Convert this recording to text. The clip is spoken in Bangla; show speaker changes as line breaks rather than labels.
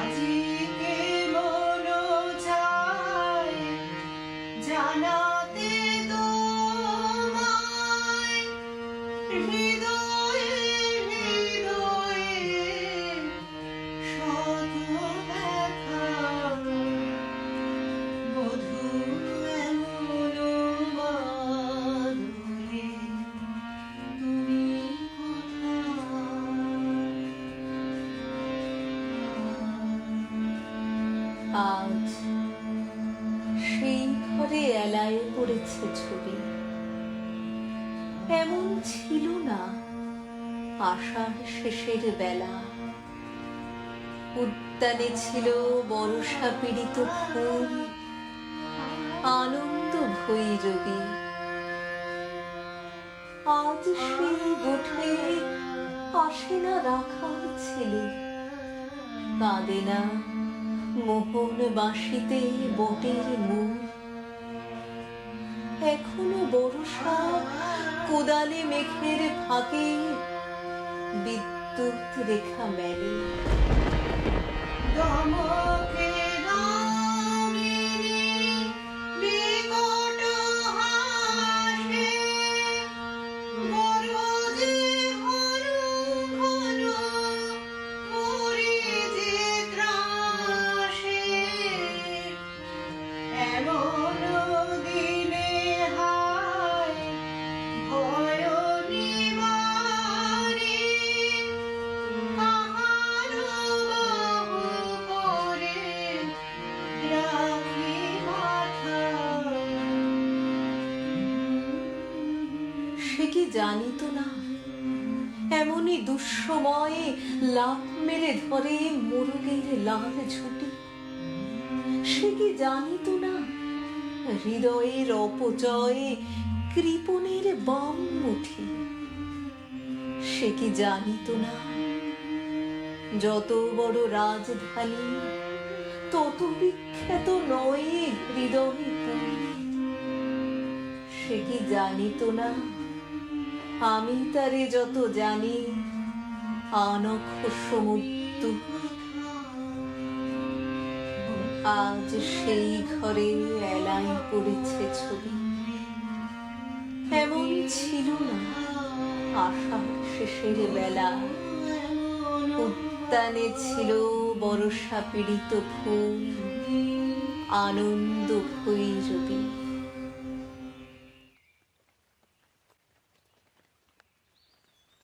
小鸡 আজ সেই ঘরে এলায় পড়েছে ছবি। এমন ছিল না আষাঢ় শেষের বেলা। উদ্যানে ছিল বরষা পীড়িত ফুল, আনন্দ ভৈরবী আজ সেই গোঠে আসে না রাখার ছেলে, কাঁদে না মোহন বাঁশিতে বটের মূল এখনও বর্ষা কোদালে মেঘের ফাঁকে বিদ্যুৎ রেখা মেলে।
দমকে
সে কি জানিত না। এমনই দুঃসময়ে লাভ মেরে ধরে মোরগের লাল ঝুটি। সে কি জানিত না, হৃদয়ের অপচয়ে কৃপণের বাম মুঠি। সে কি জানিত না, যত বড় রাজধানী, তত বিখ্যাত নয় হৃদয় সে কি জানিত না আমি তারে যত জানি আনখ সমুদ্র আজ সেই ঘরে এলাই পড়েছে ছবি। এমন ছিল না আষাঢ় শেষের বেলা। উদ্যানে ছিল বরষা পীড়িত ফুল, আনন্দ ভৈরবী